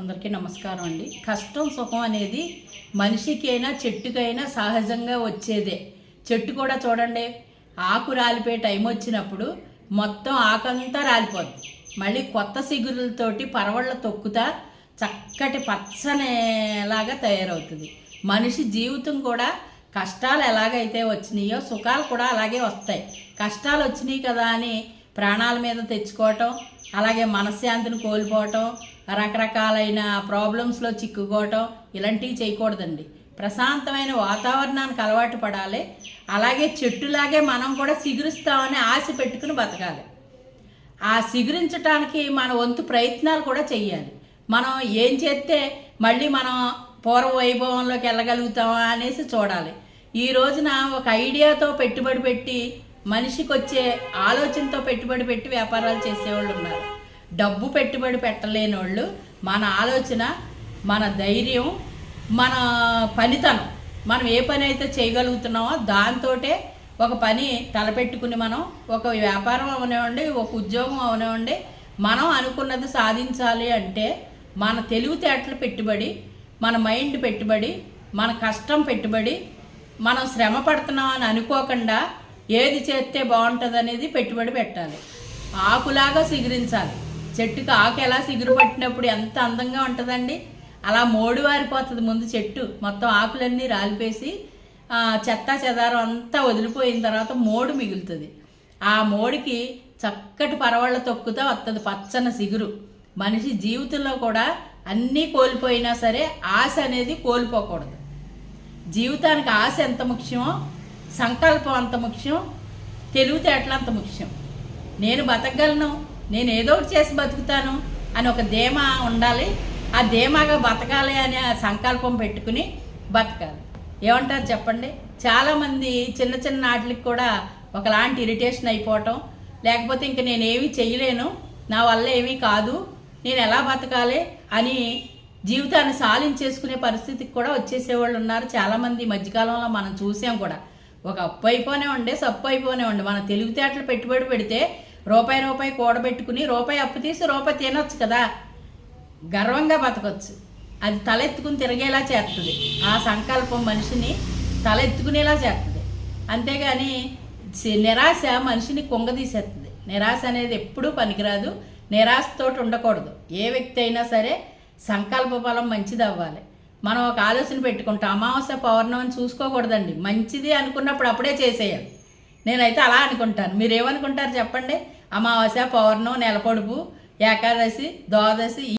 అందరికీ నమస్కారం అండి. కష్టం సుఖం అనేది మనిషికైనా చెట్టుకైనా సహజంగా వచ్చేదే. చెట్టు కూడా చూడండి ఆకు రాలిపోయే టైం వచ్చినప్పుడు మొత్తం ఆకంతా రాలిపోద్ది. మళ్ళీ కొత్త సిగురులతోటి పరవళ్ళ తొక్కుతా చక్కటి పచ్చనేలాగా తయారవుతుంది. మనిషి జీవితం కూడా కష్టాలు ఎలాగైతే వచ్చినాయో సుఖాలు కూడా అలాగే వస్తాయి. కష్టాలు వచ్చినాయి కదా అని ప్రాణాల మీద తెచ్చుకోవటం అలాగే మనశ్శాంతిని కోల్పోవటం రకరకాలైన ప్రాబ్లమ్స్లో చిక్కుకోవటం ఇలాంటివి చేయకూడదండి. ప్రశాంతమైన వాతావరణానికి అలవాటు పడాలి. అలాగే చెట్టులాగే మనం కూడా సిగురుస్తామని ఆశ పెట్టుకుని బతకాలి. ఆ సిగురించటానికి మన వంతు ప్రయత్నాలు కూడా చేయాలి మనం ఏం చేస్తే మళ్ళీ మనం పూర్వ వైభవంలోకి వెళ్ళగలుగుతామా అనేసి చూడాలి. ఈ రోజున ఒక ఐడియాతో పెట్టుబడి పెట్టి మనిషికి వచ్చే ఆలోచనతో పెట్టుబడి పెట్టి వ్యాపారాలు చేసేవాళ్ళు ఉన్నారు. డబ్బు పెట్టుబడి పెట్టలేని వాళ్ళు మన ఆలోచన మన ధైర్యం మన పనితనం. మనం ఏ పని అయితే చేయగలుగుతున్నామో దాంతోటే ఒక పని తలపెట్టుకుని మనం ఒక వ్యాపారం అవనివ్వండి ఒక ఉద్యోగం అవనివ్వండి మనం అనుకున్నది సాధించాలి అంటే మన తెలివితేటలు పెట్టుబడి మన మైండ్ పెట్టుబడి మన కష్టం పెట్టుబడి మనం శ్రమ పడుతున్నాం అని అనుకోకుండా ఏది చేస్తే బాగుంటుంది అనేది పెట్టుబడి పెట్టాలి. ఆకులాగా సిగురించాలి. చెట్టుకి ఆకు ఎలా సిగురు పట్టినప్పుడు ఎంత అందంగా ఉంటుందండి? అలా మోడు వారిపోతుంది ముందు చెట్టు. మొత్తం ఆకులన్నీ రాలిపేసి చెత్త చెదారం అంతా వదిలిపోయిన తర్వాత మోడు మిగులుతుంది. ఆ మోడికి చక్కటి పరవళ్ళ తొక్కుతో వస్తుంది పచ్చని సిగురు. మనిషి జీవితంలో కూడా అన్నీ కోల్పోయినా సరే ఆశ అనేది కోల్పోకూడదు. జీవితానికి ఆశ ఎంత ముఖ్యమో సంకల్పం అంత ముఖ్యం తెలివితేటలు అంత ముఖ్యం. నేను బతకగలను నేను ఏదో ఒకటి చేసి బతుకుతాను అని ఒక ధీమా ఉండాలి. ఆ ధీమాగా బతకాలి అనే ఆ సంకల్పం పెట్టుకుని బతకాలి. ఏమంటారు చెప్పండి? చాలామంది చిన్న చిన్న వాటికి కూడా ఒకలాంటి ఇరిటేషన్ అయిపోవటం లేకపోతే ఇంక నేనేమీ చేయలేను నా వల్ల ఏమీ కాదు నేను ఎలా బతకాలి అని జీవితాన్ని సాలించేసుకునే పరిస్థితికి కూడా వచ్చేసేవాళ్ళు ఉన్నారు చాలామంది మధ్యకాలంలో మనం చూసాం కూడా. ఒక అప్పు అయిపోనే ఉండే సప్పు అయిపోనే ఉండే. మన తెలివితేటలు పెట్టుబడి పెడితే రూపాయి రూపాయి కూడబెట్టుకుని రూపాయి అప్పు తీసి రూపాయి తినొచ్చు కదా. గర్వంగా బతకొచ్చు. అది తలెత్తుకుని తిరిగేలా చేస్తుంది ఆ సంకల్పం మనిషిని తలెత్తుకునేలా చేస్తుంది అంతేగాని నిరాశ మనిషిని కుంగదీసేస్తుంది నిరాశ అనేది ఎప్పుడూ పనికిరాదు. నిరాశతోటి ఉండకూడదు. ఏ వ్యక్తి అయినా సరే సంకల్ప బలం మంచిది అవ్వాలి మనం ఒక ఆలోచన పెట్టుకుంటాం అమావాస్య పౌర్ణమి చూసుకోకూడదండి. మంచిది అనుకున్నప్పుడు అప్పుడే చేసేయాలి. నేనైతే అలా అనుకుంటాను. మీరు ఏమనుకుంటారు చెప్పండి? అమావాస్య పౌర్ణం నెలపొడుపు ఏకాదశి ద్వాదశి